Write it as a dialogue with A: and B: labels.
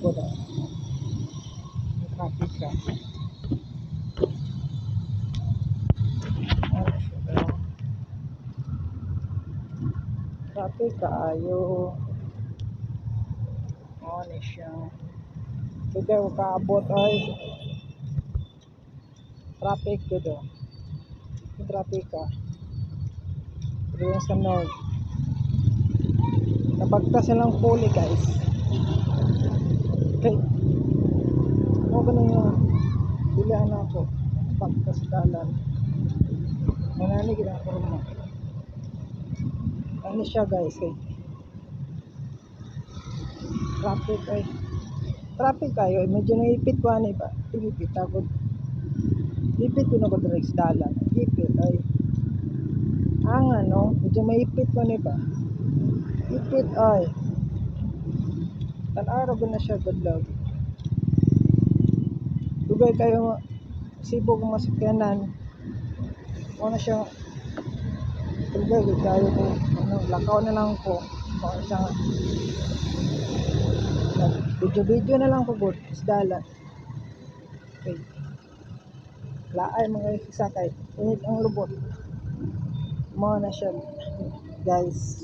A: ko na. May traffic ka. Ano kaayo. Ano siya? Huwag kaabot ay. Traffic ko do. Traffic ka. Yung sa north. Napagta silang puli guys. Okay. Ano ba na yun? Bilaan ako. Pagka sa dalan. Manani gina ko mo. Ano siya guys eh. Traffic ay. Traffic kayo. eh. Medyo naipit ko ano ba? Ipit ako. Ipit ko na ko direct sa dalan. Ipit ay. Ang ano, medyo maipit ko ni ba? Ipit ay. Tan-araw na siya love. Dugay kayo sibo kung masakyanan. Ano na siya Dugay kayo ko. Ano, lakaw na lang ko. Baka siya video-video na lang ko good. Isdala. Okay. Laay mga isakay. Init ang lubot. Mo na siya guys.